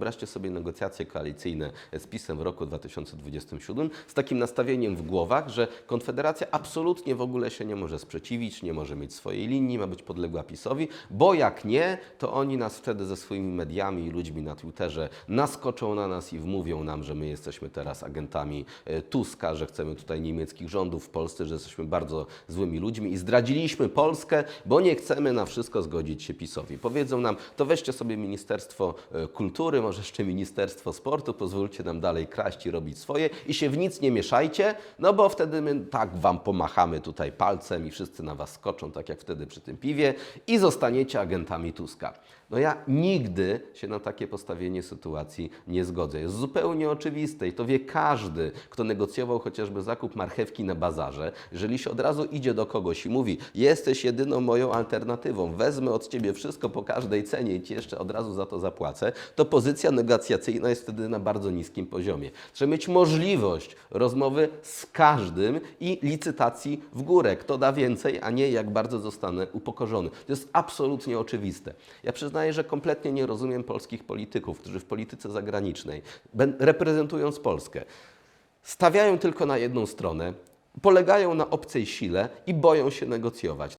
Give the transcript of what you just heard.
Wyobraźcie sobie negocjacje koalicyjne z PiSem w roku 2027 z takim nastawieniem w głowach, że Konfederacja absolutnie w ogóle się nie może sprzeciwić, nie może mieć swojej linii, ma być podległa PiSowi, bo jak nie, to oni nas wtedy ze swoimi mediami i ludźmi na Twitterze naskoczą na nas i wmówią nam, że my jesteśmy teraz agentami e, Tuska, że chcemy tutaj niemieckich rządów w Polsce, że jesteśmy bardzo złymi ludźmi i zdradziliśmy Polskę, bo nie chcemy na wszystko zgodzić się PiSowi. Powiedzą nam, to weźcie sobie Ministerstwo e, Kultury, może jeszcze Ministerstwo Sportu, pozwólcie nam dalej kraść i robić swoje i się w nic nie mieszajcie, no bo wtedy my tak wam pomachamy tutaj palcem i wszyscy na was skoczą, tak jak wtedy przy tym piwie i zostaniecie agentami Tuska. No ja nigdy się na takie postawienie sytuacji nie zgodzę. Jest zupełnie oczywiste i to wie każdy, kto negocjował chociażby zakup marchewki na bazarze. Jeżeli się od razu idzie do kogoś i mówi, jesteś jedyną moją alternatywą, wezmę od ciebie wszystko po każdej cenie i ci jeszcze od razu za to zapłacę, to pozycja negocjacyjna jest wtedy na bardzo niskim poziomie. Trzeba mieć możliwość rozmowy z każdym i licytacji w górę. Kto da więcej, a nie jak bardzo zostanę upokorzony. To jest absolutnie oczywiste. Ja przyznaję, że kompletnie nie rozumiem polskich polityków, którzy w polityce zagranicznej, reprezentując Polskę, stawiają tylko na jedną stronę, polegają na obcej sile i boją się negocjować.